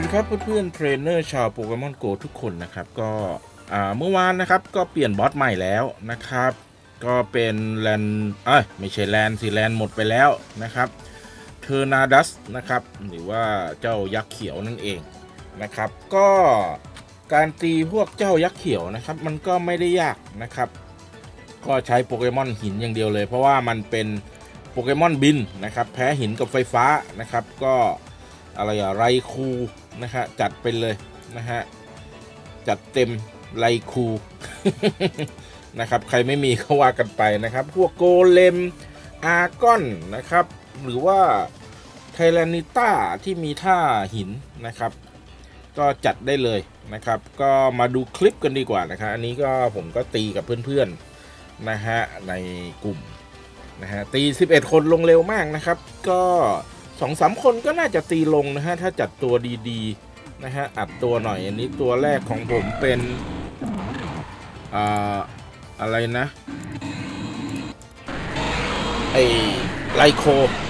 วัสดีครับเพื่อนๆเทรนเนอร์ชาวโปเกมอนโกทุกคนนะครับ ก็เมื่อวานนะครับก็เปลี่ยนบอสใหม่แล้วนะครับ ก็เป็นแลนเอ้ยไม่ใช่แลนสิแลนหมดไปแล้วนะครับเทอร์นาดัสนะครับ หรือว่าเจ้ายักษ์เขียวนั่นเองนะครับ ก็การตีพวกเจ้ายักษ์เขียวนะครับ มันก็ไม่ได้ยากนะครับ ก็ใช้โปเกมอนหินอย่างเดียวเลย เพราะว่ามันเป็นโปเกมอนบินนะครับ แพ้หินกับไฟฟ้านะครับ ก็ อะไรอะไรคูนะฮะจัดไปเลยนะฮะจัดเต็มไรคูนะครับใครไม่มีก็ว่ากันไปนะครับ พวกโกเลมอาร์กอนนะครับ หรือว่าไทแรนิต้าที่มีท่าหินนะครับ ก็จัดได้เลยนะครับ ก็มาดูคลิปกันดีกว่านะครับอันนี้ก็ผมก็ตีกับเพื่อนๆนะฮะในกลุ่มนะฮะตี 11 คนลงเร็วมากนะครับ ก็ สองสามคนก็น่าจะตีลงนะฮะ ถ้าจัดตัวดีๆ นะฮะ อัดตัวหน่อยอันนี้ตัวแรกของผมเป็นอ่าอะไรนะไอไลโค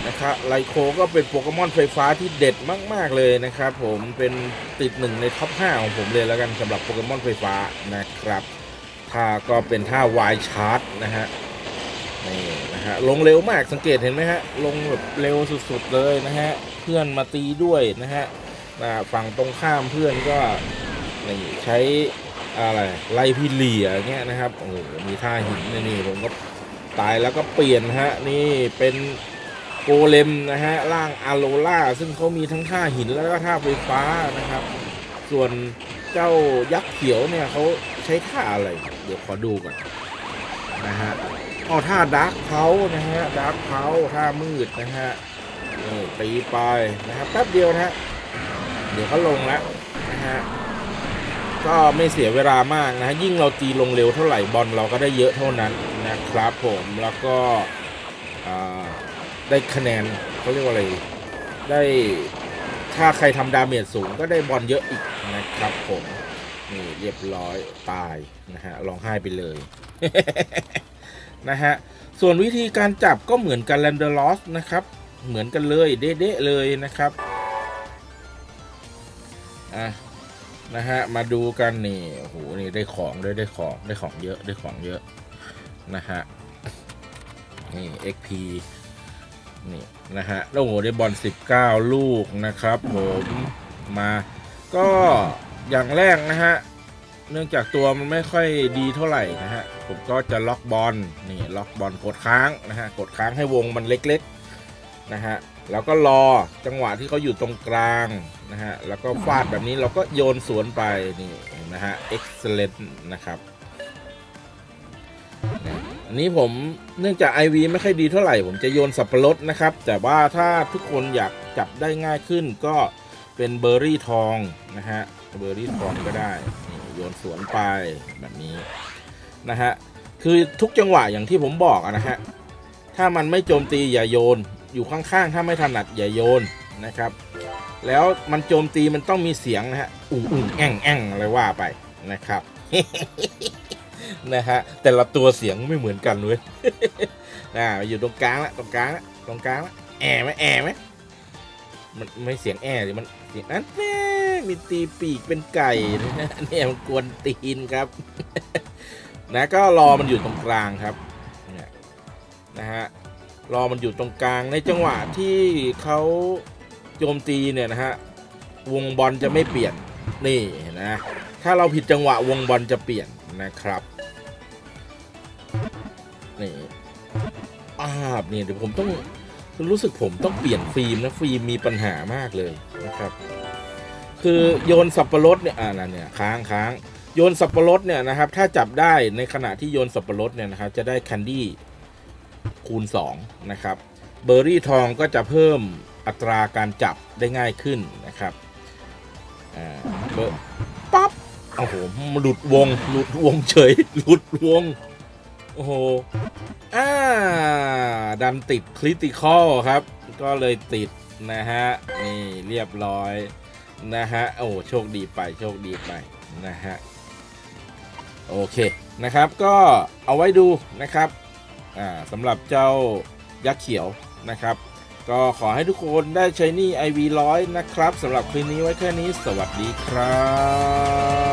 นะครับไลโคก็เป็นโปเกมอนไฟฟ้าที่เด็ดมาก ๆ เลยนะครับผมเป็นติดหนึ่งในท็อป 5 ของผมเลยแล้วกันสำหรับโปเกมอนไฟฟ้านะครับท่าก็เป็นท่าวายชาร์จนะฮะ นี่นะฮะลงเร็วมากสังเกตเห็นไหมฮะลงแบบเร็วสุดๆเลยนะฮะเพื่อนมาตีด้วยนะฮะฝั่งตรงข้ามเพื่อนก็นี่ใช้อะไรไล่พี่เหลี่ยเงี้ยนะครับโอ้โหมีท่าหินนี่ผมก็ตายแล้วก็เปลี่ยนฮะนี่เป็นโกเลมนะฮะร่างอาโลล่าซึ่งเขามีทั้งท่าหินแล้วก็ท่าไฟฟ้านะครับ ส่วนเจ้ายักษ์เขียวเนี่ยเขาใช้ท่าอะไร เดี๋ยวขอดูก่อนนะฮะ อ๋อท่าดาร์กเขานะฮะดาร์กเขาท่ามืดนะฮะนี่ตีไปนะครับแป๊บเดียวนะฮะเดี๋ยวเขาลงแล้วนะฮะก็ไม่เสียเวลามากนะฮะยิ่งเราตีลงเร็วเท่าไหร่บอลเราก็ได้เยอะเท่านั้นนะครับผมแล้วก็ได้คะแนนเขาเรียกว่าอะไรได้ถ้าใครทำดาเมจสูงก็ได้บอลเยอะอีกนะครับผมนี่เรียบร้อยตายนะฮะร้องไห้ไปเลย นะฮะ ส่วนวิธีการจับก็เหมือนกันแลนเดอร์ลอสนะครับ เหมือนกันเลยเด๊ะเลยนะครับอะนะฮะ มาดูกันนี่โอ้โหนี่ได้ของด้วยได้ของได้ของเยอะได้ของเยอะนะฮะนี่ XP นี่นะฮะโอ้โหได้บอล 19 ลูกนะครับผมมาก็อย่างแรกนะฮะ เนื่องจากตัวมันไม่ค่อยดีเท่าไหร่นะฮะ ผมก็จะล็อกบอลนี่ล็อกบอลกดค้างนะฮะกดค้างให้วงมันเล็กๆนะฮะแล้วก็รอจังหวะที่เขาอยู่ตรงกลางนะฮะแล้วก็ฟาดแบบนี้เราก็โยนสวนไปนี่นะฮะ excellent นะครับนะอันนี้ผมเนื่องจาก IV ไม่ค่อยดีเท่าไหร่ ผมจะโยนสับปะรดนะครับ แต่ว่าถ้าทุกคนอยากจับได้ง่ายขึ้นก็เป็นเบอร์รี่ทองนะฮะเบอร์รี่ทองก็ได้ โยนสวนไปแบบนี้นะฮะคือทุกจังหวะอย่างที่ผมบอกอะนะฮะถ้ามันไม่โจมตีอย่าโยน อยู่ข้างๆ ถ้าไม่ถนัดอย่าโยนนะครับ แล้วมันโจมตีมันต้องมีเสียงนะฮะอุ่งอุ่งแอ่งแอ่งอะไรว่าไปนะครับนะฮะแต่ละตัวเสียงไม่เหมือนกันเว้ยอ่าอยู่ตรงกลางละตรงกลางละตรงกลางละแอไหมแอไหมมันไม่เสียงแอสิมันเสียงนั้นแมีตีปีกเป็นไก่นะฮะเนี่ยมันกวนตีนครับ นะก็รอมันอยู่ตรงกลางครับเนี่ยนะฮะรอมันอยู่ตรงกลางในจังหวะที่เขาโจมตีเนี่ยนะฮะวงบอลจะไม่เปลี่ยนนี่นะถ้าเราผิดจังหวะวงบอลจะเปลี่ยนนะครับนี่อาบเนี่ยเดี๋ยวผมต้องรู้สึกผมต้องเปลี่ยนฟิล์มนะฟิล์มมีปัญหามากเลยนะครับ คือโยนสับปะรดเนี่ยอ่านั่นเนี่ยค้างค้างโยนสับปะรดเนี่ยนะครับ ถ้าจับได้ในขณะที่โยนสับปะรดเนี่ยนะครับจะได้แคนดี้คูณ2นะครับเบอร์รี่ทองก็จะเพิ่มอัตราการจับได้ง่ายขึ้นนะครับอ่าเบอร์ปั๊บโอ้โหหลุดวงหลุดวงเฉยหลุดวงโอ้โหอ่าดันติดคริติคอลครับ ก็เลยติดนะฮะนี่เรียบร้อย นะฮะ โอ้โชคดีไปโชคดีไปนะฮะ โอเคนะครับ ก็เอาไว้ดูนะครับอ่าสำหรับเจ้ายักษ์เขียวนะครับ ก็ขอให้ทุกคนได้ใช้หนี่ IV ร้อยนะครับสำหรับคลิปนี้ไว้แค่นี้ สวัสดีครับ